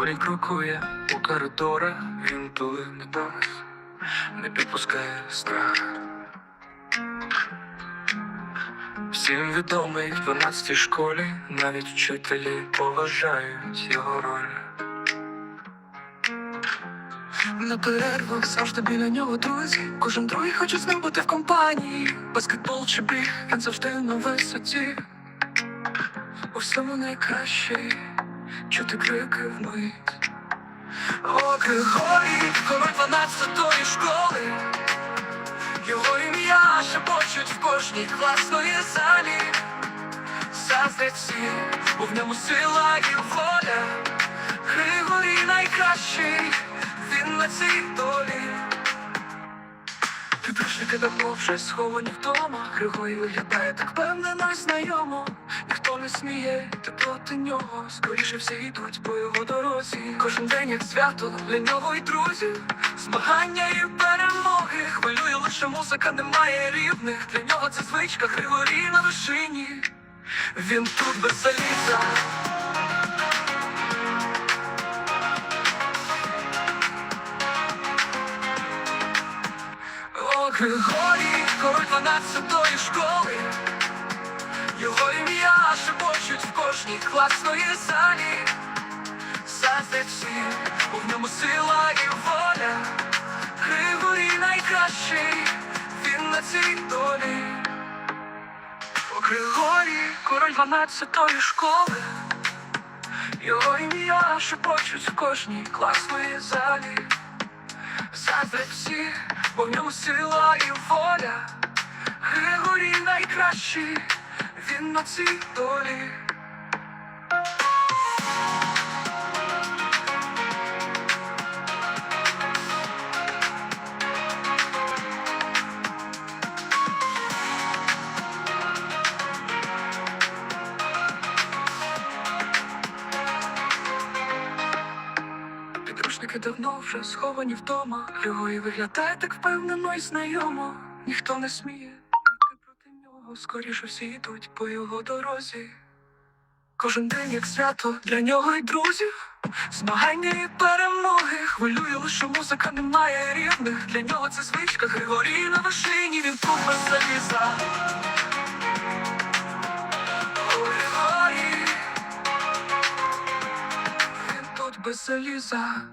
Григорій крокує у коридорах, він тули не дасть, не підпускає страх. Всім відомий в 12 школі, навіть вчителі поважають його роль. На перервах завжди біля нього друзі. Кожен другий хоче з ним бути в компанії. Баскетбол чи біг, він завжди на висоті. У всьому найкращий, чути крики вмить. О, Григорій, король 12-ї школи. Його ім'я шепочуть в кожній класної залі. Заздрять всі, бо в ньому сила і воля. Григорій найкращий, він на цій долі. Підручники давно вже сховані вдома. Григорій виглядає так впевнено й знайомо. Ніхто не сміє йти проти нього. Скоріше всі йдуть по його дорозі. Кожен день як свято для нього й друзів. Змагання і перемоги. Хвилює лише музика, немає рівних. Для нього це звичка, Григорій на вершині. Він тут без заліза. О, Григорій, король 12-ї школи. Його кожній класної залі. Бо в ньому сила і воля. Григорій найкращий, він на цій долі. О, Григорій, король 12-ї школи. Його ім'я шепочуть в кожній класної залі. Бо в ньому сила і воля. Григорій найкращий, він на цій долі. Підручники давно вже сховані вдома. Григорій виглядає так впевнено і знайомо. Ніхто не сміє йти проти нього. Скоріше всі йдуть по його дорозі. Кожен день як свято для нього й друзів. Змагання і перемоги. Хвилює лише музика, немає рівних. Для нього це звичка. Григорій на вершині, він тут заліза. бы слеза.